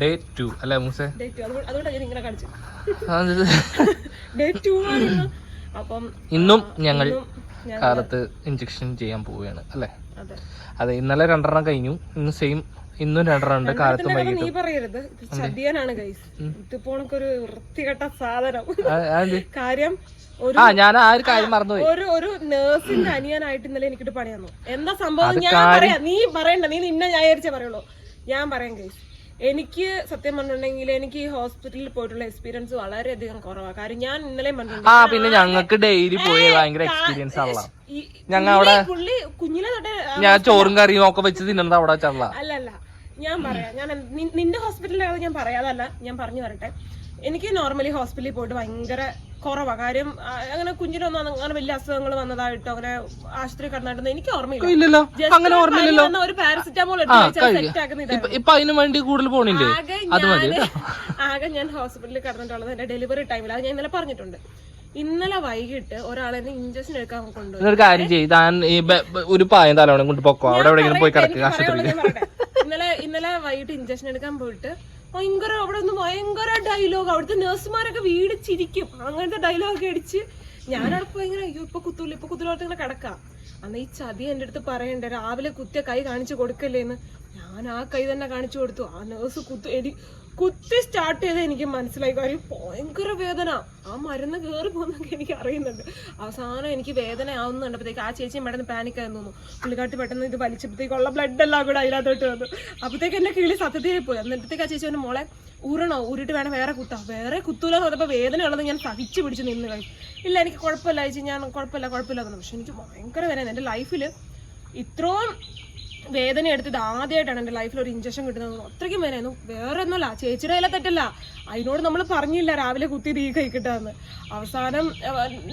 Day to അല്ലേ മൂസേ? ഇന്ന്. ഞങ്ങൾ കാലത്ത് ഇഞ്ചക്ഷൻ ചെയ്യാൻ പോവുകയാണ് അല്ലേ? അതെ. ഇന്നലെ രണ്ടെണ്ണം കഴിഞ്ഞു. ഇന്ന് സെയിം ഇന്നും രണ്ടെണ്ണം ഉണ്ട് കാലത്തും വൈകിട്ടും. കാര്യം ആ ഞാൻ ആ ഒരു കാര്യം മറന്നുപോയി. ഒരു ഒരു നേഴ്സിന്റെ അനിയനായിട്ട് ഇന്നലെ എനിക്കിട്ട് പണിയാന്നു എന്താ സംഭവം? ഞാൻ പറയാം. നീ പറയണ്ട. നീ നിന്നെ ന്യായീകരിച്ചേ പറയുള്ളൂ. ഞാൻ പറയാം കേസ് എനിക്ക് സത്യം പറഞ്ഞിട്ടുണ്ടെങ്കിൽ എനിക്ക് ഈ ഹോസ്പിറ്റലിൽ പോയിട്ടുള്ള എക്സ്പീരിയൻസ് വളരെയധികം കുറവാണ് കാര്യം ഞാൻ ഇന്നലെ ആ പിന്നെ ഞങ്ങൾക്ക് ഡെയിലി പോയി ഭയങ്കര എക്സ്പീരിയൻസ് ആണല്ലോ. ഞങ്ങൾ അവിടെ പുള്ളി കുഞ്ഞിലെ തൊട്ടേ ഞാൻ ചോറും കറിയും ഒക്കെ വെച്ച് തിന്നുന്നത് അവിടെ ചള്ള അല്ല അല്ല ഞാൻ പറയാം. ഞാൻ നിന്റെ ഹോസ്പിറ്റലിലെ കഥ ഞാൻ പറയാതല്ല ഞാൻ പറഞ്ഞു വരട്ടെ. എനിക്ക് നോർമലി ഹോസ്പിറ്റലിൽ പോയിട്ട് ഭയങ്കര കുറവാ. കാര്യം അങ്ങനെ കുഞ്ഞിനൊന്നും അങ്ങനെ വലിയ അസുഖങ്ങൾ വന്നതായിട്ടോ അങ്ങനെ ആശുപത്രി കിടന്നായിട്ടൊന്നും എനിക്ക് ഓർമ്മയില്ല. അങ്ങനെ ഓർമ്മയില്ലല്ലോ. ഒരു പാരസിറ്റാമോൾ ഇപ്പൊ അതിന് വേണ്ടി കൂടുതൽ പോണില്ലേ? ആകെ അത് മതി. ആകെ ഞാൻ ഹോസ്പിറ്റലിൽ കടന്നിട്ടുള്ളത് എന്റെ ഡെലിവറി ടൈമിൽ. അത് ഞാൻ ഇന്നലെ പറഞ്ഞിട്ടുണ്ട്. ഇന്നലെ വൈകിട്ട് ഒരാളെ ഇഞ്ചക്ഷൻ എടുക്കാൻ കൊണ്ടുപോയി കാര്യം താൻ ബ- ഒരു പായം തലവണം കൊണ്ട് പൊക്കോ. അവിടെ എവിടെയെങ്കിലും പോയി കിടക്കുക. ഇന്നലെ ഇന്നലെ വൈകിട്ട് ഇഞ്ചക്ഷൻ എടുക്കാൻ പോയിട്ട് ഭയങ്കര അവിടെ നിന്ന് ഭയങ്കര ഡയലോഗ് അവിടുത്തെ നേഴ്സുമാരൊക്കെ വീട് ചിരിക്കും അങ്ങനത്തെ ഡയലോഗ് ഒക്കെ അടിച്ച് ഞാനവിടെ ഭയങ്കര അയ്യോ ഇപ്പൊ കുത്തൂല ഇപ്പൊ കുത്തൂലോട്ട് ഇങ്ങനെ കിടക്കാം. അന്ന് ഈ ചതി എന്റെ അടുത്ത് പറയണ്ട രാവിലെ കുത്തിയ കൈ കാണിച്ചു കൊടുക്കല്ലേന്ന്. ഞാൻ ആ കൈ തന്നെ കാണിച്ചു കൊടുത്തു. ആ നേഴ്സ് കുത്തു എടി കുത്തി സ്റ്റാർട്ട് ചെയ്ത് എനിക്ക് മനസ്സിലായി. കാര്യം ഭയങ്കര വേദന. ആ മരുന്ന് കയറി പോകുന്നൊക്കെ എനിക്ക് അറിയുന്നുണ്ട്. അവസാനം എനിക്ക് വേദന ആവുന്ന കണ്ടപ്പോഴത്തേക്ക് ആ ചേച്ചി പെട്ടെന്ന് പാനിക് ആയിരുന്നു പുള്ളിക്കാട്ട് പെട്ടെന്ന് ഇത് വലിച്ചപ്പോഴത്തേക്ക് ഉള്ള ബ്ലഡ് എല്ലാം കൂടെ അതിനകത്തോട്ട് വന്നു. അപ്പോഴത്തേക്ക് എന്റെ കിളി സത്യത്തിൽ പോയി. എന്നിട്ടത്തേക്ക് ആ ചേച്ചി എന്റെ മോളെ ഊരണോ? ഊരിട്ട് വേണം വേറെ കുത്താം വേറെ കുത്തൂല എന്ന് പറഞ്ഞപ്പോൾ വേദന ഉള്ളത് ഞാൻ സഹിച്ചു പിടിച്ച് നിന്ന് കഴിച്ചു ഇല്ല എനിക്ക് കുഴപ്പമില്ല ചേച്ചി. ഞാൻ കുഴപ്പമില്ല കുഴപ്പമില്ല പക്ഷെ എനിക്ക് ഭയങ്കര വേദന എന്റെ ലൈഫിൽ ഇത്രയും വേദന എടുത്തത് ആദ്യമായിട്ടാണ് എന്റെ ലൈഫിൽ ഒരു ഇഞ്ചക്ഷൻ കിട്ടുന്നത്. അത്രയ്ക്കും വേദനയായിരുന്നു. വേറെ ഒന്നുമല്ല ചേച്ചിയുടെ കയ്യിലെ തെറ്റല്ല. അതിനോട് നമ്മൾ പറഞ്ഞില്ല രാവിലെ കുത്തി തീ കഴിക്കട്ടെന്ന്. അവസാനം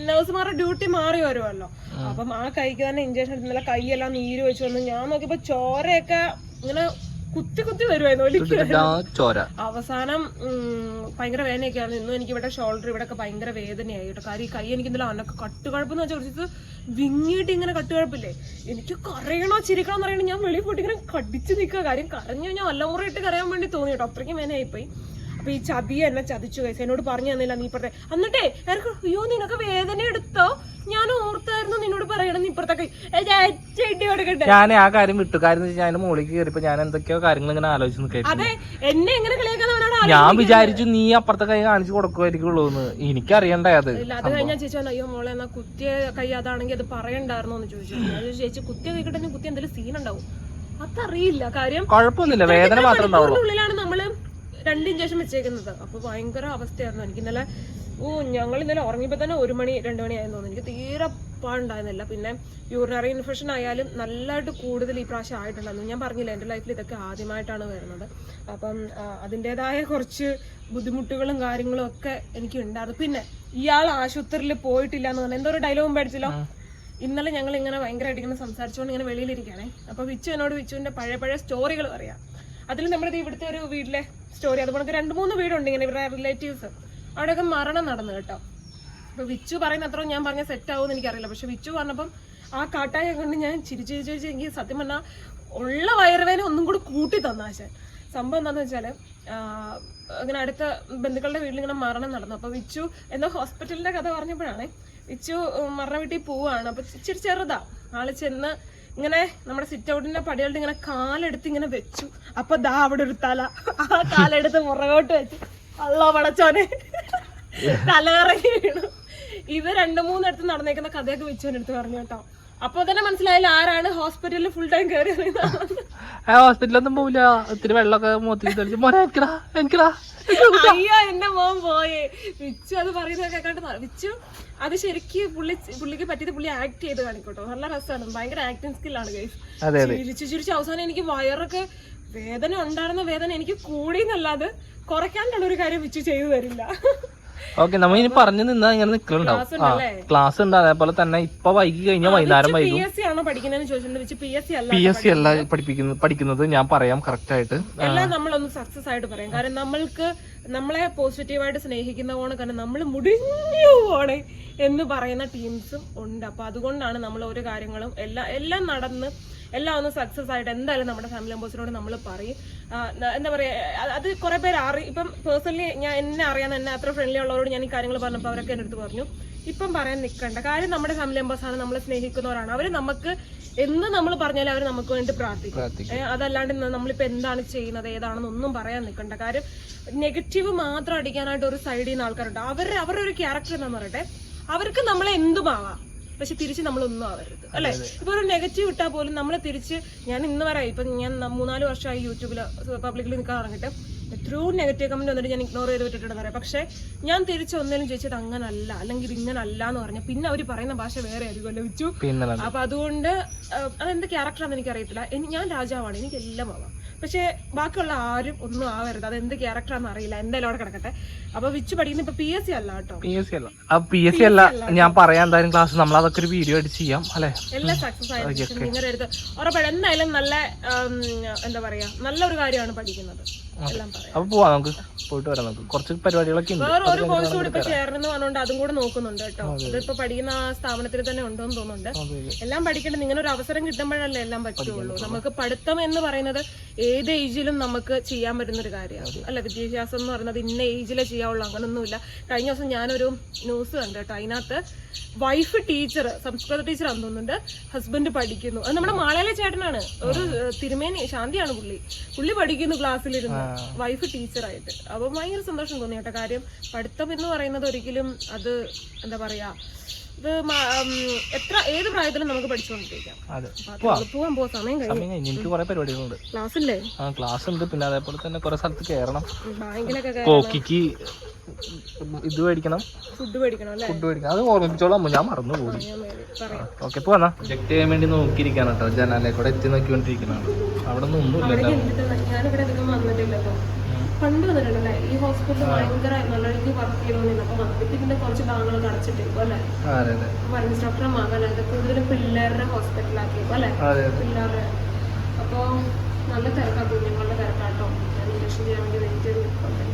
നഴ്സുമാരുടെ ഡ്യൂട്ടി മാറി വരുമല്ലോ. അപ്പം ആ കൈക്ക് തന്നെ ഇഞ്ചക്ഷൻ എടുത്തുള്ള കൈയെല്ലാം നീര് വെച്ച് വന്ന് ഞാൻ നോക്കിയപ്പോൾ ചോരയൊക്കെ ഇങ്ങനെ കുത്തി കുത്തി വരുമായിരുന്നു ചോര. അവസാനം ഭയങ്കര വേദനയൊക്കെ ആയിരുന്നു ഇന്നും എനിക്ക് ഇവിടെ ഷോൾഡർ ഇവിടെ ഒക്കെ ഭയങ്കര വേദനയായി കേട്ടോ. കാര്യം ഈ കൈ എനിക്ക് ഇന്നലെ അനക്ക് കട്ടുകഴപ്പെന്ന് വെച്ചാൽ കുറച്ച് വിങ്ങിയിട്ട് ഇങ്ങനെ കട്ടുകഴപ്പില്ലേ? എനിക്ക് കരയണോ ചിരിക്കണോ എന്ന് പറയുന്നത് ഞാൻ വെളിയിൽ പോയിട്ട് ഇങ്ങനെ കടിച്ചു നിൽക്കുക. കാര്യം കരഞ്ഞു കഴിഞ്ഞാൽ അല്ലമുറയിട്ട് കരയാൻ വേണ്ടി തോന്നി കേട്ടോ. അത്രയ്ക്കും വേദനയായിപ്പോയി. അപ്പൊ ഈ ചതിയെ എന്നെ ചതിച്ചു കൈസ് എന്നോട് പറഞ്ഞു തന്നില്ല നീ ഇപ്പറത്തെ എന്നിട്ടേ എനിക്ക് അയ്യോ നിനക്ക് വേദന എടുത്തോ? ഞാൻ ഓർത്തായിരുന്നു നിന്നോട് പറയണം ഞാൻ ചെടി കൊടുക്കട്ടെ. ഞാൻ ആ കാര്യം വിട്ടു. കാര്യം ഞാൻ മുകളിലേക്ക് കയറിയപ്പോ ഞാൻ എന്തൊക്കെയോ കാര്യങ്ങൾ ഇങ്ങനെ ആലോചിച്ച് നിൽക്കായിരുന്നു അതെ എന്നെ എങ്ങനെ കളിയാക്കാന്നവനാണ് ഞാൻ വിചാരിച്ചു നീ അപ്പുറത്തെ കൈ കാണിച്ചു കൊടുക്കുമായിരിക്കുള്ളൂ എന്ന് എനിക്കറിയണ്ടേ അത് കഴിഞ്ഞാൽ ചേച്ചി പറഞ്ഞു അയ്യോ മോളെ എന്നാ കുത്തിയ കൈ അതാണെങ്കിൽ അത് പറയണ്ടായിരുന്നോ എന്ന് ചോദിച്ചു, ചേച്ചി കുത്തിയ കൈ കിട്ടുന്ന കുത്തി എന്തെങ്കിലും സീൻ ഉണ്ടാവും? അതറിയില്ല കാര്യം കുഴപ്പമൊന്നുമില്ല. വേദന മാത്രം ഉള്ളിലാണ് നമ്മൾ രണ്ട് ഇഞ്ചക്ഷൻ വെച്ചേക്കുന്നത്. അപ്പൊ ഭയങ്കര അവസ്ഥയായിരുന്നു. എനിക്ക് ഇന്നലെ ഓ ഞങ്ങൾ ഇന്നലെ ഉറങ്ങിയപ്പോ തന്നെ ഒരു മണി രണ്ട് മണി ആയെന്ന് തോന്നുന്നു. എനിക്ക് തീരെ പാടുണ്ടായിരുന്നില്ല പിന്നെ യൂറിനറി ഇൻഫെക്ഷൻ ആയാലും നല്ലതായിട്ട് കൂടുതൽ ഈ പ്രാവശ്യം ആയിട്ടുണ്ടായിരുന്നു. ഞാൻ പറഞ്ഞില്ല എന്റെ ലൈഫിൽ ഇതൊക്കെ ആദ്യമായിട്ടാണ് വരുന്നത്. അപ്പം അതിന്റെതായ കുറച്ച് ബുദ്ധിമുട്ടുകളും കാര്യങ്ങളും ഒക്കെ എനിക്ക് ഉണ്ടായിരുന്നു. പിന്നെ ഇയാൾ ആശുപത്രിയിൽ പോയിട്ടില്ല എന്ന് പറഞ്ഞാൽ എന്തോ ഒരു ഡയലോഗും പഠിച്ചല്ലോ ഇന്നലെ ഞങ്ങൾ ഇങ്ങനെ ഭയങ്കരമായിട്ട് ഇങ്ങനെ സംസാരിച്ചുകൊണ്ട് ഇങ്ങനെ വെളിയിലിരിക്കുകയാണേ. അപ്പോൾ വിച്ചു എന്നോട് വിച്ചുവിന്റെ പഴയ പഴയ സ്റ്റോറികൾ പറയാം. അതിൽ നമ്മുടെ ഇവിടുത്തെ ഒരു വീട്ടിലെ സ്റ്റോറി. അതുപോലെ രണ്ട് മൂന്ന് വീടുണ്ട് ഇങ്ങനെ ഇവരുടെ റിലേറ്റീവ്സ് അവിടെയൊക്കെ മരണം നടന്നു കേട്ടോ. അപ്പോൾ വിച്ചു പറയുന്ന അത്ര ഞാൻ പറഞ്ഞ സെറ്റ് ആവുമെന്ന് എനിക്കറിയില്ല. പക്ഷെ വിച്ചു പറഞ്ഞപ്പം ആ കാട്ടായ കൊണ്ട് ഞാൻ ചിരിച്ചു ചിരിച്ചു എനിക്ക് സത്യം പറഞ്ഞാൽ ഉള്ള വയറുവേന ഒന്നും കൂടി കൂട്ടി തന്നാശാൻ സംഭവം എന്താണെന്ന് വെച്ചാൽ അങ്ങനെ അടുത്ത ബന്ധുക്കളുടെ വീട്ടിൽ ഇങ്ങനെ മരണം നടന്നു. അപ്പോൾ വിച്ചു എന്തോ ഹോസ്പിറ്റലിന്റെ കഥ പറഞ്ഞപ്പോഴാണ് വിച്ചു മരണ വീട്ടിൽ പോവാണ്. അപ്പോൾ ഇച്ചിരി ചെറുതാ. ആൾ ചെന്ന് ഇങ്ങനെ നമ്മുടെ സിറ്റ് ഔട്ടിന്റെ പടികളുടെ ഇങ്ങനെ കാലെടുത്ത് ഇങ്ങനെ വെച്ചു. അപ്പൊ ദാ അവിടെ ഒരു തല. ആ കാലെടുത്ത് പുറകോട്ട് വെച്ചു. അള്ളോ പടച്ചോനെ. തലകറങ്ങി വീണു. ഇത് രണ്ടു മൂന്നിടത്ത് നടന്നേക്കുന്ന കഥയൊക്കെ വെച്ചോനെടുത്ത് പറഞ്ഞു കേട്ടോ. അപ്പൊ തന്നെ മനസ്സിലായില്ല ആരാണ് ഹോസ്പിറ്റലിൽ ഫുൾ ടൈം കയറി ആ ഹോസ്പിറ്റലൊന്നും പോവില്ല. ഒത്തിരി വെള്ളമൊക്കെ മോത്തി തെളിച്ച് മോനെ എനിക്കടാ എനിക്കടാ. അയ്യോ എന്റെ മോൻ പോയേ. വിച്ചു അത് പറയുന്നത് കേൾക്കാണ്ട് വിച്ചു അത് ശരിക്ക് പുള്ളി പുള്ളിക്ക് പറ്റിയത് പുള്ളി ആക്ട് ചെയ്ത് കാണിക്കോട്ടോ. നല്ല രസമാണ്. ഭയങ്കര ആക്ടിങ് സ്കില്ലാണ് ആണ് ചിരിച്ചു ചിരിച്ച്. അവസാനം എനിക്ക് വയറൊക്കെ വേദന ഉണ്ടായിരുന്ന വേദന എനിക്ക് കൂടിയെന്നല്ലാതെ കുറയ്ക്കാനുള്ള ഒരു കാര്യം വിച്ചു ചെയ്തു തരില്ല. ഓക്കെ നമ്മൾ ഇനി പറഞ്ഞു നിന്നാ ഇങ്ങനെ നിക്കലുണ്ടാവും. ക്ലാസ് ആ ഉണ്ടല്ലേ ക്ലാസ് ഉണ്ട്. അതേപോലെ തന്നെ ഇപ്പൊ വൈകി കഴിഞ്ഞാൽ വൈകുന്നേരം പി വൈകും. എസ് സി ആണോ പഠിക്കുന്നതെന്ന് ചോദിച്ചിട്ടുണ്ട്. വിച്ച് പി എസ് സി അല്ല പി എസ് സി അല്ല പഠിപ്പിക്കുന്നത് പഠിക്കുന്നത് ഞാൻ പറയാം കറക്റ്റ് ആയിട്ട്. എല്ലാം നമ്മളൊന്ന് സക്സസ് ആയിട്ട് പറയാം. കാരണം നമ്മൾക്ക് നമ്മളെ പോസിറ്റീവായിട്ട് സ്നേഹിക്കുന്ന പോണ കാരണം നമ്മൾ മുടിഞ്ഞു പോണേ എന്ന് പറയുന്ന ടീംസും ഉണ്ട്. അപ്പൊ അതുകൊണ്ടാണ് നമ്മൾ ഓരോ കാര്യങ്ങളും എല്ലാം എല്ലാം നടന്ന് എല്ലാം ഒന്ന് സക്സസ് ആയിട്ട് എന്തായാലും നമ്മുടെ ഫാമിലി മെമ്പേഴ്സിനോട് നമ്മൾ പറയും. എന്താ പറയുക അത് കുറെ പേര് അറി ഇപ്പം പേഴ്സണലി ഞാൻ എന്നെ അറിയാൻ എന്നെ അത്ര ഫ്രണ്ട്ലി ഉള്ളവരോട് ഞാൻ ഈ കാര്യങ്ങൾ പറഞ്ഞപ്പോൾ അവരൊക്കെ എന്റെ അടുത്ത് പറഞ്ഞു. ഇപ്പം പറയാൻ നിൽക്കണ്ട കാര്യം നമ്മുടെ ഫാമിലി മെമ്പേഴ്സ് ആണ് നമ്മളെ സ്നേഹിക്കുന്നവരാണ്. അവർ നമുക്ക് എന്ന് നമ്മൾ പറഞ്ഞാലും അവർ നമുക്ക് വേണ്ടി പ്രാർത്ഥിക്കും. അതല്ലാണ്ട് നമ്മളിപ്പോൾ നമ്മളിപ്പോ എന്താണ് ചെയ്യുന്നത് ഏതാണെന്ന് ഒന്നും പറയാൻ നിൽക്കണ്ട കാര്യം നെഗറ്റീവ് മാത്രം അടിക്കാനായിട്ട് ഒരു സൈഡിൽ നിന്ന് ആൾക്കാരുണ്ട്. അവർ അവരുടെ ഒരു ക്യാരക്ടർ എന്താ പറയട്ടെ? അവർക്ക് നമ്മളെ എന്തുമാവാം? പക്ഷെ തിരിച്ച് നമ്മളൊന്നും ആവരുത്. അല്ലെ? ഇപ്പൊ ഒരു നെഗറ്റീവ് ഇട്ടാൽ പോലും നമ്മളെ തിരിച്ച് ഞാൻ ഇന്ന് വരെ ഇപ്പൊ ഞാൻ മൂന്നാൽ വർഷമായി യൂട്യൂബിൽ പബ്ലിക്കിൽ നിൽക്കാൻ ഇറങ്ങിയിട്ട് എത്രയോ നെഗറ്റീവ് കമന്റ് വന്നിട്ട് ഞാൻ ഇഗ്നോർ ചെയ്ത് വിട്ടിട്ടുണ്ടെന്ന് പറയാം. പക്ഷെ ഞാൻ തിരിച്ച് ഒന്നേലും ചോദിച്ചത് അങ്ങനല്ല അല്ലെങ്കിൽ ഇത് ഇങ്ങനല്ല എന്ന് പറഞ്ഞു. പിന്നെ അവർ പറയുന്ന ഭാഷ വേറെ ആയിരിക്കുമല്ലോ വിച്ചു. അപ്പൊ അതുകൊണ്ട് അതെന്ത് ക്യാരക്ടർ ആണെന്ന് എനിക്ക് അറിയത്തില്ല ഞാൻ രാജാവാണ് എനിക്ക് എല്ലാം ആവാം. പക്ഷെ ബാക്കിയുള്ള ആരും ഒന്നും ആവരുത്. അത് എന്ത് ക്യാരക്ടറാന്ന് അറിയില്ല. എന്തായാലും അവിടെ കിടക്കട്ടെ. അപ്പൊ വിച്ച് പഠിക്കുന്ന ഇപ്പൊ പി എസ് സി അല്ല കേട്ടോ. പി എസ് സി അല്ല. പി എസ് സി അല്ല. ഞാൻ പറയാൻ എന്തായാലും ക്ലാസ് നമ്മൾ അതൊക്കെ ഒരു വീഡിയോ ആയിട്ട് ചെയ്യാം അല്ലെ? എല്ലാം സക്സസ് ആയതിനു നിങ്ങളുടെ അടുത്ത് ഉറപ്പായിട്ടും. എന്തായാലും നല്ല എന്താ പറയാ നല്ലൊരു കാര്യമാണ് പഠിക്കുന്നത്. അപ്പൊ പോവാം നമുക്ക്. പോയിട്ട് വരാം നമുക്ക്. കുറച്ച് പരിപാടികളൊക്കെ ഉണ്ട്. വേറെ ഒരു കോഴ്സ് കൂടി ഇപ്പൊ ചേർന്ന് പറഞ്ഞുകൊണ്ട് അതും കൂടെ നോക്കുന്നുണ്ട് കേട്ടോ. ഇതിപ്പോ പഠിക്കുന്ന ആ സ്ഥാപനത്തിൽ തന്നെ ഉണ്ടോന്ന് തോന്നുന്നുണ്ട്. എല്ലാം പഠിക്കേണ്ടത് ഇങ്ങനെ ഒരു അവസരം കിട്ടുമ്പോഴല്ലേ എല്ലാം പറ്റുള്ളൂ. നമുക്ക് പഠിത്തം എന്ന് പറയുന്നത് ഏത് ഏജിലും നമുക്ക് ചെയ്യാൻ പറ്റുന്ന ഒരു കാര്യമാണ്. അല്ല വിദ്യാഭ്യാസം എന്ന് പറയുന്നത് ഇന്ന ഏജിലെ ചെയ്യാവുള്ളൂ. അങ്ങനൊന്നുമില്ല. കഴിഞ്ഞ ദിവസം ഞാനൊരു ന്യൂസ് കണ്ടു കേട്ടോ. അതിനകത്ത് വൈഫ് ടീച്ചർ സംസ്കൃത ടീച്ചർ ആണെന്ന് തോന്നുന്നുണ്ട് ഹസ്ബൻഡ് പഠിക്കുന്നു. അത് നമ്മുടെ മാളയിലെ ചേട്ടനാണ്. ഒരു തിരുമേനി ശാന്തിയാണ് പുള്ളി. പുള്ളി പഠിക്കുന്നു ക്ലാസ്സിലിരുന്ന്. വൈഫ് ടീച്ചറായിട്ട് അപ്പൊ ഭയങ്കര സന്തോഷം തോന്നി കേട്ടോ. കാര്യം പഠിത്തം എന്ന് പറയുന്നത് ഒരിക്കലും അത് എന്താ പറയാ ഇത് എത്ര ഏത് പ്രായത്തിലും നമുക്ക് പഠിച്ചുകൊണ്ടിരിക്കാം. പോവാൻ പോ സമയം കഴിഞ്ഞു എനിക്ക് കുറെ പരിപാടികളുണ്ട്. ക്ലാസ്സില്ലേ ആ ക്ലാസ് ഉണ്ട് പിന്നെ അതേപോലെ തന്നെ കുറെ സ്ഥലത്ത് കയറണം. ബാങ്കിലൊക്കെ കോക്കിക്ക് ഇത് മേടിക്കണം. ഫുഡ് മേടിക്കണം ഫുഡ് മേടിക്കണം. അത് ഓർമ്മിപ്പിച്ചോളാം. ഞാൻ മറന്നു പറയാം. ഓക്കെ പോവാ ചെക്ക് ചെയ്യാൻ വേണ്ടി നോക്കിയിരിക്കാണ് കേട്ടോ. ജനാലെ കൂടെ എത്തി നോക്കിക്കൊണ്ടിരിക്കുന്നതാണ് അവിടെ ഒന്നും ഒന്നുമില്ല അവിടെ എന്തിട്ട് ഞാനിവിടെ അധികം വന്നിട്ടില്ലല്ലോ പണ്ട് വന്നിട്ടുണ്ടല്ലേ? ഈ ഹോസ്പിറ്റൽ ഭയങ്കര നല്ല രീതിയിൽ വർക്ക് ചെയ്തോണ്ടിരുന്നു. അപ്പൊ വന്നിട്ട് ഇതിന്റെ കുറച്ച് ഭാഗങ്ങൾ അടച്ചിട്ടേക്കും അല്ലെ? മരുന്ന് ഡോക്ടറെ മകനായത് കൂടുതലും പിള്ളേരുടെ ഹോസ്പിറ്റലാക്കിയപ്പോ അല്ലെ? പിള്ളേരുടെ. അപ്പൊ നല്ല തിരക്കാ കുഞ്ഞുങ്ങളുടെ തിരക്കാട്ടോ. ഞാൻ ഇഞ്ചക്ഷൻ ചെയ്യാൻ വേണ്ടി വെയിറ്റ് ചെയ്ത് നിൽക്കുന്നുണ്ട്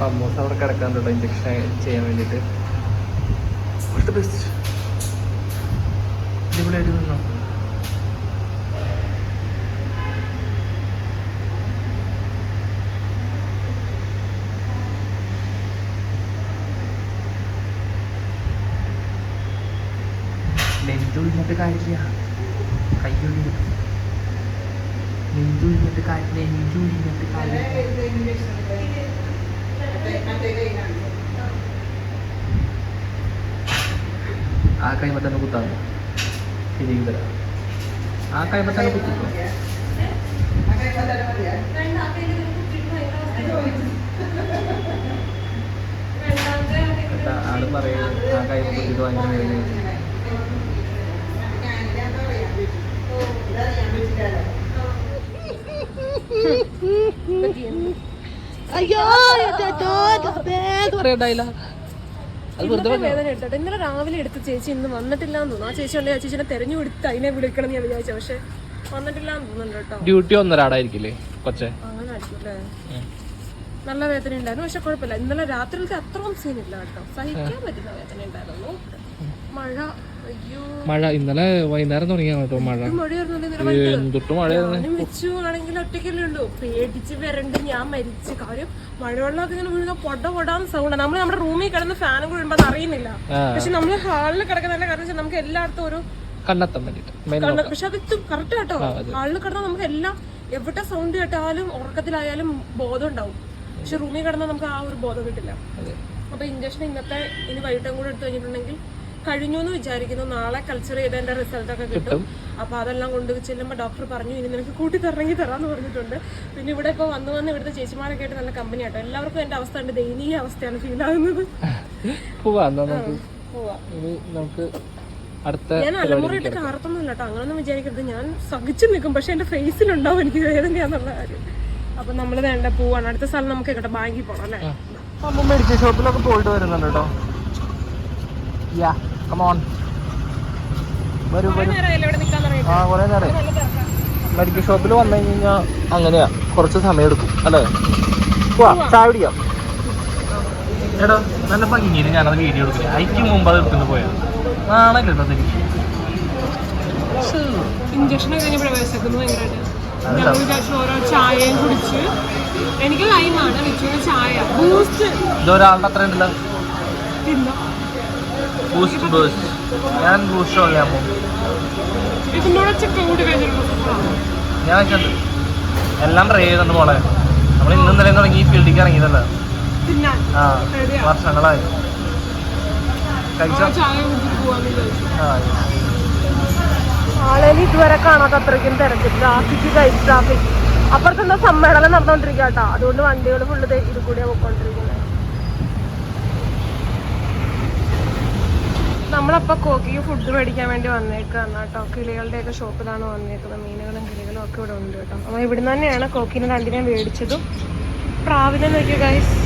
പമ്മൂസ് അവിടെ കിടക്കാറുണ്ടോ ഇഞ്ചക്ഷൻ ചെയ്യാൻ വേണ്ടിയിട്ട്. അടിപൊളിയായിട്ട് നിന്നോ. നെഞ്ചൊഴിഞ്ഞിട്ട് കാര്യമില്ല കയ്യൊഴിഞ്ഞിട്ട് നെഞ്ചൊഴിഞ്ഞിട്ട് കാര്യം നെഞ്ചൊഴിഞ്ഞിട്ട് കാര്യം ആ കൈമ തന്നെ കുത്താന്ന് ശരിക്കും തരാം ആ കൈമ തന്നെ കുത്തിക്കോ കേട്ടാ ആൾ പറയും ആ കൈമ കുത്തിയിട്ട് ഭയങ്കര വേദന പറയണ്ടായില്ല വേദന എടുത്തോട്ടെ ഇന്നലെ രാവിലെ എടുത്ത ചേച്ചി ഇന്ന് വന്നിട്ടില്ല എന്ന് തോന്നുന്നു. ആ ചേച്ചി ഉണ്ടെങ്കിൽ ആ ചേച്ചിനെ തെരഞ്ഞു കൊടുത്ത് അതിനെ വിളിക്കണം എന്ന് ഞാൻ വിചാരിച്ചു. പക്ഷെ വന്നിട്ടില്ല എന്ന് തോന്നുന്നുണ്ട് കേട്ടോ. ഡ്യൂട്ടി ഒന്നരാടായിരിക്കില്ലേ കൊച്ചെ? അങ്ങനെ നല്ല വേദന ഉണ്ടായിരുന്നു പക്ഷെ കുഴപ്പമില്ല. ഇന്നലെ രാത്രിയിലത്തെ അത്രയും സീനില്ല കേട്ടോ. സഹിക്കാൻ പറ്റുന്ന വേദന ഉണ്ടായിരുന്നു. മഴ അയ്യോ മഴ ഇന്നലെ വൈകുന്നേരം തുടങ്ങിയാണ് കേട്ടോ മഴ. എന്തൊട്ട് മഴയായിരുന്നു വെച്ചു ആണെങ്കിൽ ഒറ്റയ്ക്കല്ലേ ഉള്ളൂ. പേടിച്ച് വരണ്ട് ഞാൻ മരിച്ചു. കാര്യം മഴവെള്ളമൊക്കെ ഇങ്ങനെ വീഴുന്ന പൊട പൊടാന്ന് സൗണ്ട് നമ്മൾ നമ്മുടെ റൂമിൽ കിടന്ന് ഫാനും കൂടെ ഉണ്ടോ അറിയുന്നില്ല. പക്ഷെ നമ്മൾ ഹാളിൽ കിടക്കുന്നതിന്റെ കാരണം നമുക്ക് എല്ലായിടത്തും ഒരു കണ്ടെത്താൻ വേണ്ടിട്ട്. പക്ഷെ അത്. കറക്റ്റ് കേട്ടോ ഹാളിൽ കിടന്നാൽ നമുക്ക് എല്ലാം എവിടെ സൗണ്ട് കേട്ടാലും ഉറക്കത്തിലായാലും ബോധം ഉണ്ടാവും. പക്ഷെ റൂമിൽ കിടന്നാൽ നമുക്ക് ആ ഒരു ബോധം കിട്ടില്ല. അപ്പൊ ഇഞ്ചക്ഷൻ ഇന്നത്തെ ഇനി വൈകിട്ടും കൂടെ എടുത്തു കഴിഞ്ഞിട്ടുണ്ടെങ്കിൽ കഴിഞ്ഞു എന്ന് വിചാരിക്കുന്നു. നാളെ കൾച്ചർ ചെയ്തതിന്റെ റിസൾട്ട് ഒക്കെ കിട്ടും. അപ്പൊ അതെല്ലാം കൊണ്ട് ചെല്ലുമ്പോൾ ഡോക്ടർ പറഞ്ഞു ഇനി നിനക്ക് കൂട്ടി തരണമെങ്കിൽ തരാന്ന് പറഞ്ഞിട്ടുണ്ട്. പിന്നെ ഇവിടെ ഇപ്പൊ വന്ന് വന്ന് ഇവിടുത്തെ ചേച്ചിമാരൊക്കെ ആയിട്ട് നല്ല കമ്പനി ആട്ടോ. എല്ലാവർക്കും എന്റെ അവസ്ഥ ഉണ്ട് ദയനീയ അവസ്ഥയാണ് ഫീൽ ആകുന്നത് നമുക്ക് ഇനി നമുക്ക് അടുത്ത ഞാൻ അലമുറയിട്ട് കാർത്തൊന്നുമില്ല കേട്ടോ അങ്ങനൊന്നും വിചാരിക്കരുത്. ഞാൻ സഹിച്ചു നിൽക്കും. പക്ഷെ എന്റെ ഫേസിലുണ്ടാവും എനിക്ക് വേദനയാന്നുള്ള കാര്യം. അപ്പൊ നമ്മൾ വേണ്ട പോവാണ്. അടുത്ത സ്ഥലം നമുക്ക് കേട്ടോ ബാങ്കിൽ പോകണം അല്ലേ? മെഡിക്കൽ ഷോപ്പിലൊക്കെ പോയിട്ട് വരുന്നുണ്ട് കേട്ടോ യാ. കമോൺ വരൂ വരൂ. ആ കുറേ നേരം മെഡിക്കൽ ഷോപ്പിൽ വന്നു കഴിഞ്ഞാൽ അങ്ങനെയാ. കുറച്ച് സമയം എടുക്കും അല്ലേ? പോവാ ചായ പിടിക്കാം എടാ നല്ല ഭംഗിയിൽ ഞാനത് വീഡിയോ എടുക്കില്ല? അയക്ക് മുമ്പ് അത് എടുത്തുകൊണ്ട് പോയത് നാണല്ലോ എനിക്ക് ഇഞ്ചക്ഷൻ കഴിഞ്ഞപ്പോഴാണ് വിശക്കുന്നു ഭയങ്കരമായിട്ട് ഞങ്ങൾ വിചാരിച്ചു ഓരോ ചായയും കുടിച്ച് എനിക്ക് ലൈമാണ് വിച്ചുവിന് ചായ. ബൂസ്റ്റ് ഇതൊരാളുടെ അത്ര ഉണ്ടല്ലോ ബൂസ്റ്റ് ബൂസ്റ്റ് ഞാൻ ബൂസ്റ്റ് കഴിഞ്ഞിട്ടുണ്ടോ ഞാൻ വെച്ചിട്ടുണ്ട് എല്ലാം ട്രൈ ചെയ്തിട്ടുണ്ട് മോളെ. നമ്മൾ ഇന്നും നിലയിൽ തുടങ്ങി ഈ ഫീൽഡിലേക്ക് ഇറങ്ങിയതല്ല? ആ. വർഷങ്ങളായി. കഴിച്ചോ? ആ ചായ കുടിച്ചിട്ട് പോവാന്ന് വിചാരിച്ചു. ആ ആളേൽ ഇതുവരെ കാണാത്ത അത്രയ്ക്കും തിരക്ക് ട്രാഫിക് കഴിച്ച് ട്രാഫിക് അപ്പുറത്തെന്താ സമ്മേളനം നടന്നുകൊണ്ടിരിക്കുക കേട്ടോ. അതുകൊണ്ട് വണ്ടികൾ ഫുള്ള് ഇത് കൂടിയാണ് പോയിക്കൊണ്ടിരിക്കുന്നത് നമ്മളപ്പോ കോക്കിക്ക് ഫുഡ് മേടിക്കാൻ വേണ്ടി വന്നേക്കാണ് കേട്ടോ. കിളികളുടെയൊക്കെ ഷോപ്പിലാണ് വന്നേക്കുന്നത്. മീനുകളും കിളികളും ഒക്കെ ഇവിടെ ഉണ്ട് കേട്ടോ. അപ്പോൾ ഇവിടുന്ന് തന്നെയാണ് കോക്കിനെ രണ്ടിനെ മേടിച്ചതും. പ്രാവിനെ നോക്കിയ ഗൈസ്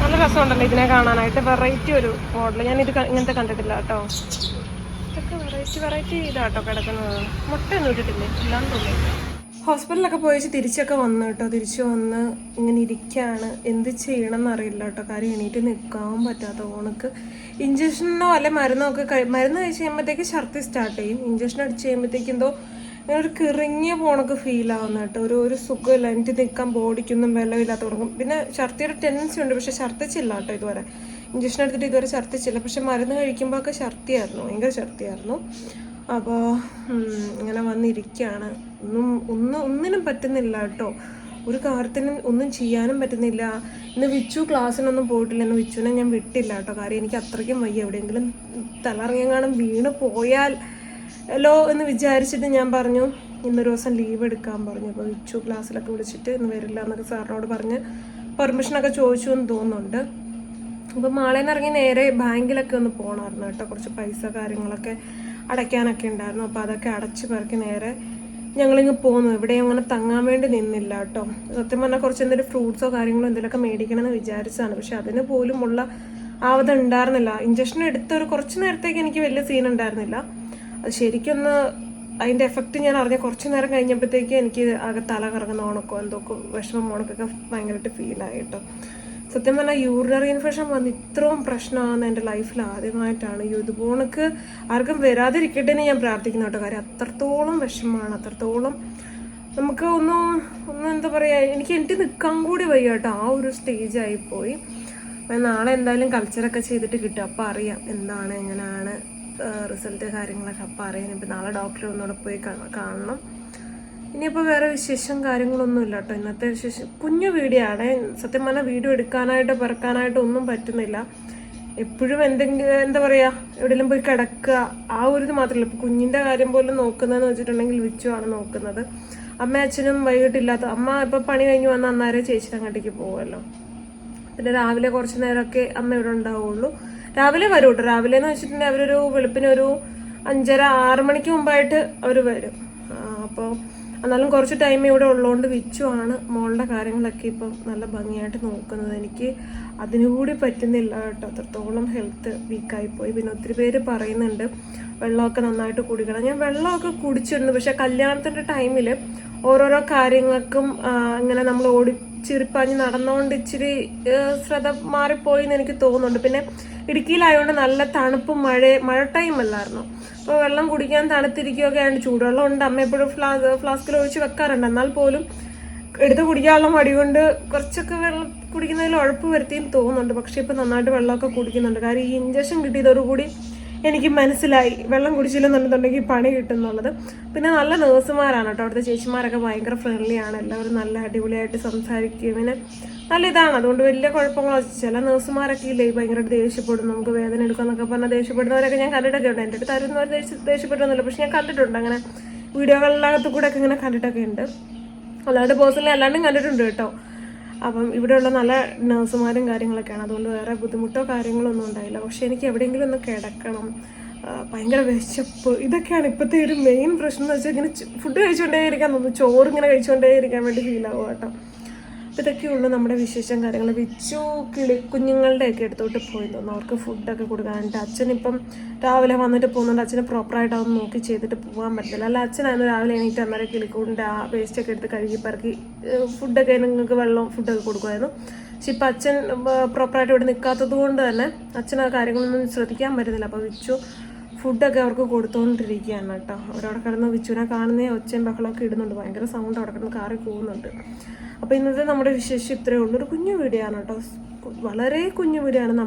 നല്ല രസമുണ്ടല്ലോ ഇതിനെ കാണാനായിട്ട്. വെറൈറ്റി ഒരു മോഡൽ ഞാൻ ഇത് ഇങ്ങനത്തെ കണ്ടിട്ടില്ല കേട്ടോ. ഇതൊക്കെ വെറൈറ്റി വെറൈറ്റി ഇതാട്ടോ കിടക്കുന്നത്. മുട്ടയൊന്നും ഇട്ടിട്ടില്ലേ? ഇല്ലാന്ന് തോന്നുന്നു. ഹോസ്പിറ്റലൊക്കെ പോയിച്ച് തിരിച്ചൊക്കെ വന്നു കേട്ടോ. തിരിച്ചു വന്ന് ഇങ്ങനെ ഇരിക്കുകയാണ് എന്ത് ചെയ്യണം എന്നറിയില്ല കേട്ടോ. കാര്യം എണീറ്റ് നിൽക്കാൻ പറ്റാത്ത ഓണക്ക്. ഇഞ്ചക്ഷനോ അല്ലെ മരുന്നോ ഒക്കെ കഴി മരുന്ന് കഴിച്ച് കഴിയുമ്പോഴത്തേക്ക് ഛർദി സ്റ്റാർട്ട് ചെയ്യും. ഇഞ്ചക്ഷൻ അടിച്ച് കഴിയുമ്പോഴത്തേക്ക് എന്തോ ഇങ്ങനെ ഒരു കിറങ്ങിയ പോണക്ക് ഫീൽ ആവുന്ന കേട്ടോ. ഒരു ഒരു സുഖമില്ല. എനിക്ക് നിൽക്കാൻ ബോഡിക്കൊന്നും വെള്ളമില്ലാത്ത തുടങ്ങും പിന്നെ ഛർദിയുടെ ടെൻഡൻസി ഉണ്ട്. പക്ഷെ ഛർദിച്ചില്ല കേട്ടോ ഇതുവരെ. ഇഞ്ചക്ഷൻ എടുത്തിട്ട് ഇതുവരെ ഛർദിച്ചില്ല പക്ഷെ മരുന്ന് കഴിക്കുമ്പോൾ ഒക്കെ ഛർദിയായിരുന്നു ഭയങ്കര ഛർദിയായിരുന്നു അപ്പോൾ ഇങ്ങനെ വന്നിരിക്കുകയാണ് ഒന്നും ഒന്നും ഒന്നിനും പറ്റുന്നില്ല കേട്ടോ. ഒരു കാര്യത്തിനും ഒന്നും ചെയ്യാനും പറ്റുന്നില്ല. ഇന്ന് വിച്ചു ക്ലാസ്സിനൊന്നും പോയിട്ടില്ല. ഇന്ന് വിച്ചുവിനെ ഞാൻ വിട്ടില്ല കേട്ടോ. കാര്യം എനിക്ക് അത്രയ്ക്കും വയ്യ. എവിടെയെങ്കിലും കാണും. വീണ് പോയാൽ ലോ എന്ന് വിചാരിച്ചിട്ട് ഞാൻ പറഞ്ഞു ഇന്നൊരു ദിവസം ലീവ് എടുക്കാൻ പറഞ്ഞു. അപ്പോൾ വിച്ചു ക്ലാസ്സിലൊക്കെ വിളിച്ചിട്ട് ഇന്ന് വരില്ല എന്നൊക്കെ സാറിനോട് പറഞ്ഞ് പെർമിഷനൊക്കെ ചോദിച്ചു എന്ന് തോന്നുന്നുണ്ട്. അപ്പോൾ മാളേന്ന് ഇറങ്ങി നേരെ ബാങ്കിലൊക്കെ ഒന്ന് പോകണമായിരുന്നു കേട്ടോ. കുറച്ച് പൈസ കാര്യങ്ങളൊക്കെ അടയ്ക്കാനൊക്കെ ഉണ്ടായിരുന്നു. അപ്പോൾ അതൊക്കെ അടച്ച് പെറുക്കി നേരെ ഞങ്ങളിങ്ങ് പോന്നു. ഇവിടെ അങ്ങനെ തങ്ങാൻ വേണ്ടി നിന്നില്ല കേട്ടോ. സത്യം പറഞ്ഞാൽ കുറച്ച് എന്തെങ്കിലും ഫ്രൂട്ട്സോ കാര്യങ്ങളോ എന്തെങ്കിലുമൊക്കെ മേടിക്കണമെന്ന് വിചാരിച്ചതാണ്. പക്ഷെ അതിന് പോലും ഉള്ള ആവത ഉണ്ടായിരുന്നില്ല. ഇഞ്ചക്ഷൻ എടുത്ത ഒരു കുറച്ച് നേരത്തേക്ക് എനിക്ക് വലിയ സീൻ ഉണ്ടായിരുന്നില്ല. അത് ശരിക്കൊന്ന് അതിന്റെ എഫക്റ്റ് ഞാൻ അറിഞ്ഞ കുറച്ച് നേരം കഴിഞ്ഞപ്പോഴത്തേക്ക് എനിക്ക് ആകെ തല കറങ്ങുന്ന ഉണക്കോ എന്തൊക്കെ വിഷമം ഉണക്കൊക്കെ ഭയങ്കരമായിട്ട് ഫീലായി കേട്ടോ. സത്യം പറഞ്ഞാൽ യൂറിനറി ഇൻഫെക്ഷൻ വന്ന് ഇത്രയും പ്രശ്നമാണ് എന്റെ ലൈഫിൽ ആദ്യമായിട്ടാണ്. ഈ ഇതുപോണക്ക് ആർക്കും വരാതിരിക്കട്ടെ ഞാൻ പ്രാർത്ഥിക്കുന്ന കേട്ടോ. കാര്യം അത്രത്തോളം വിഷമമാണ് അത്രത്തോളം നമുക്ക് ഒന്ന് ഒന്ന് എന്താ പറയുക എനിക്ക് എനിക്ക് നിൽക്കാൻ കൂടി വയ്യ കേട്ടോ. ആ ഒരു സ്റ്റേജായി പോയി നാളെ എന്തായാലും കൾച്ചറൊക്കെ ചെയ്തിട്ട് കിട്ടും. അപ്പം അറിയാം എന്താണ് എങ്ങനെയാണ് റിസൾട്ട് കാര്യങ്ങളൊക്കെ. അപ്പം അറിയാൻ ഇപ്പം നാളെ ഡോക്ടറെ ഒന്നുകൂടെ പോയി കാണണം. ഇനിയിപ്പോൾ വേറെ വിശേഷം കാര്യങ്ങളൊന്നും ഇല്ല കേട്ടോ ഇന്നത്തെ വിശേഷം കുഞ്ഞു വീഡിയോ ആണ്. സത്യം പറഞ്ഞാൽ വീഡിയോ എടുക്കാനായിട്ട് പറക്കാനായിട്ട് ഒന്നും പറ്റുന്നില്ല. എപ്പോഴും എന്തെങ്കിലും എന്താ പറയുക എവിടെയെങ്കിലും പോയി കിടക്കുക. ആ ഒരു ഇത് മാത്രമല്ല. ഇപ്പോൾ കുഞ്ഞിന്റെ കാര്യം പോലും നോക്കുന്നതെന്ന് വെച്ചിട്ടുണ്ടെങ്കിൽ വിച്ചുവാണ് നോക്കുന്നത്. അമ്മ അച്ഛനും വൈകിട്ടില്ലാത്ത അമ്മ ഇപ്പോൾ പണി കഴിഞ്ഞ് വന്ന അന്നേരം ചേച്ചിയുടെ അങ്ങോട്ടേക്ക് പോകുമല്ലോ പിന്നെ രാവിലെ കുറച്ച് നേരമൊക്കെ അമ്മ ഇവിടെ ഉണ്ടാവുള്ളൂ. രാവിലെ വരും കേട്ടോ. രാവിലെ എന്ന് വെച്ചിട്ടുണ്ടെങ്കിൽ അവരൊരു വെളുപ്പിന് ഒരു അഞ്ചര ആറ് മണിക്ക് മുമ്പായിട്ട് അവർ വരും. അപ്പോൾ എന്നാലും കുറച്ച് ടൈം ഇവിടെ ഉള്ളതുകൊണ്ട് വിച്ചുവാണ് മോളുടെ കാര്യങ്ങളൊക്കെ ഇപ്പം നല്ല ഭംഗിയായിട്ട് നോക്കുന്നത്. എനിക്ക് അതിനുകൂടി പറ്റുന്നില്ല കേട്ടോ. അത്രത്തോളം ഹെൽത്ത് വീക്കായി പോയി പിന്നെ ഒത്തിരി പേര് പറയുന്നുണ്ട് വെള്ളമൊക്കെ നന്നായിട്ട് കുടിക്കണം. ഞാൻ വെള്ളമൊക്കെ കുടിച്ചിരുന്നു. പക്ഷെ കല്യാണത്തിന്റെ ടൈമിൽ ഓരോരോ കാര്യങ്ങൾക്കും ഇങ്ങനെ നമ്മൾ ഓടിച്ചിരിപ്പാഞ്ഞ് നടന്നുകൊണ്ട് ഇച്ചിരി ശ്രദ്ധ മാറിപ്പോയി എന്ന് എനിക്ക് തോന്നുന്നുണ്ട്. പിന്നെ ഇടുക്കിയിലായതുകൊണ്ട് നല്ല തണുപ്പും മഴ മഴ ടൈം അല്ലായിരുന്നു. അപ്പോൾ വെള്ളം കുടിക്കാൻ തണുത്തിരിക്കുകയൊക്കെ ആയതുകൊണ്ട് ചൂടുവെള്ളം ഉണ്ട്. അമ്മ എപ്പോഴും ഫ്ലാ ഫ്ലാസ്കിൽ ഒഴിച്ച് വെക്കാറുണ്ട്. എന്നാൽ പോലും എടുത്ത് കുടിക്കാനുള്ള മടി കൊണ്ട് കുറച്ചൊക്കെ വെള്ളം കുടിക്കുന്നതിൽ ഉഴപ്പ് വരുത്തിയും തോന്നുന്നുണ്ട്. പക്ഷേ ഇപ്പം നന്നായിട്ട് വെള്ളമൊക്കെ കുടിക്കുന്നുണ്ട്. കാര്യം ഈ ഇഞ്ചക്ഷൻ കിട്ടിയതോടുകൂടി എനിക്ക് മനസ്സിലായി. വെള്ളം കുടിച്ചില്ലെന്നുണ്ടെന്നുണ്ടെങ്കിൽ പണി കിട്ടുന്നുള്ളത്. പിന്നെ നല്ല നേഴ്സുമാരാണ് കേട്ടോ. അവിടുത്തെ ചേച്ചിമാരൊക്കെ ഭയങ്കര ഫ്രണ്ട്ലി ആണ്. എല്ലാവരും നല്ല അടിപൊളിയായിട്ട് സംസാരിക്കുകയും പിന്നെ നല്ല ഇതാണ്. അതുകൊണ്ട് വലിയ കുഴപ്പങ്ങളോ ചില നേഴ്സുമാരൊക്കെ ഇല്ലേ ഭയങ്കര ദേഷ്യപ്പെടും. നമുക്ക് വേദന എടുക്കാന്നൊക്കെ പറഞ്ഞാൽ ദേഷ്യപ്പെടുന്നവരൊക്കെ ഞാൻ കണ്ടിട്ടൊക്കെ ഉണ്ട് എന്റെ അടുത്ത് തരുന്നവർ ദേഷ്യ ദേഷ്യപ്പെടുന്നില്ല പക്ഷെ ഞാൻ കണ്ടിട്ടുണ്ട്. അങ്ങനെ വീഡിയോകളിനകത്ത് കൂടെ ഒക്കെ ഇങ്ങനെ കണ്ടിട്ടൊക്കെ ഉണ്ട്. അല്ലാണ്ട് പേഴ്സണലി അല്ലാണ്ടും കണ്ടിട്ടുണ്ട് കേട്ടോ. അപ്പം ഇവിടെയുള്ള നല്ല നഴ്സുമാരും കാര്യങ്ങളൊക്കെയാണ്. അതുകൊണ്ട് വേറെ ബുദ്ധിമുട്ടോ കാര്യങ്ങളൊന്നും ഉണ്ടായില്ല. പക്ഷെ എനിക്ക് എവിടെയെങ്കിലും ഒന്ന് കിടക്കണം ഭയങ്കര വിശപ്പ് ഇതൊക്കെയാണ് ഇപ്പോഴത്തെ ഒരു മെയിൻ പ്രശ്നം എന്ന് വെച്ചാൽ ഇങ്ങനെ ഫുഡ് കഴിച്ചുകൊണ്ടേ ഇരിക്കാൻ തോന്നുന്നു. ചോറ് ഇങ്ങനെ കഴിച്ചുകൊണ്ടേ ഇരിക്കാൻ വേണ്ടി ഫീലാവും കേട്ടോ. അപ്പോൾ ഇതൊക്കെയുള്ളൂ നമ്മുടെ വിശേഷം കാര്യങ്ങൾ. വിച്ചു കിളി കുഞ്ഞുങ്ങളുടെയൊക്കെ എടുത്തോട്ട് പോയി തോന്നുന്നു അവർക്ക് ഫുഡൊക്കെ കൊടുക്കാനായിട്ട് അച്ഛൻ ഇപ്പം രാവിലെ വന്നിട്ട് പോകുന്നുണ്ട്. അച്ഛന് പ്രോപ്പറായിട്ട് അതൊന്നും നോക്കി ചെയ്തിട്ട് പോകാൻ പറ്റില്ല. അല്ല അച്ഛനായിരുന്നു രാവിലെ എണീറ്റ് അന്നേരം കിളിക്കൂടിന്റെ ആ വേസ്റ്റൊക്കെ എടുത്ത് കഴുകി പറക്കി ഫുഡൊക്കെ നിങ്ങൾക്ക് വെള്ളം ഫുഡൊക്കെ കൊടുക്കുമായിരുന്നു. പക്ഷെ ഇപ്പം അച്ഛൻ പ്രോപ്പറായിട്ട് ഇവിടെ നിൽക്കാത്തത് കൊണ്ട് തന്നെ അച്ഛൻ ആ കാര്യങ്ങളൊന്നും ശ്രദ്ധിക്കാൻ പറ്റുന്നില്ല. അപ്പോൾ വിച്ചു ഫുഡൊക്കെ അവർക്ക് കൊടുത്തുകൊണ്ടിരിക്കുകയാണ് കേട്ടോ. അവരവിടെ കിടന്ന് വിച്ചുവിനെ കാണുന്ന ഒച്ചയും ബഹളമൊക്കെ ഇടുന്നുണ്ട്. ഭയങ്കര സൗണ്ട് അവിടെ കിടന്ന് കാറി പോകുന്നുണ്ട്. അപ്പോൾ ഇന്നത്തെ നമ്മുടെ വിശേഷം ഇത്രയേ ഉള്ളൂ. ഒരു കുഞ്ഞു വീഡിയോ ആണ് കേട്ടോ. വളരെ കുഞ്ഞു വീഡിയോ ആണ്.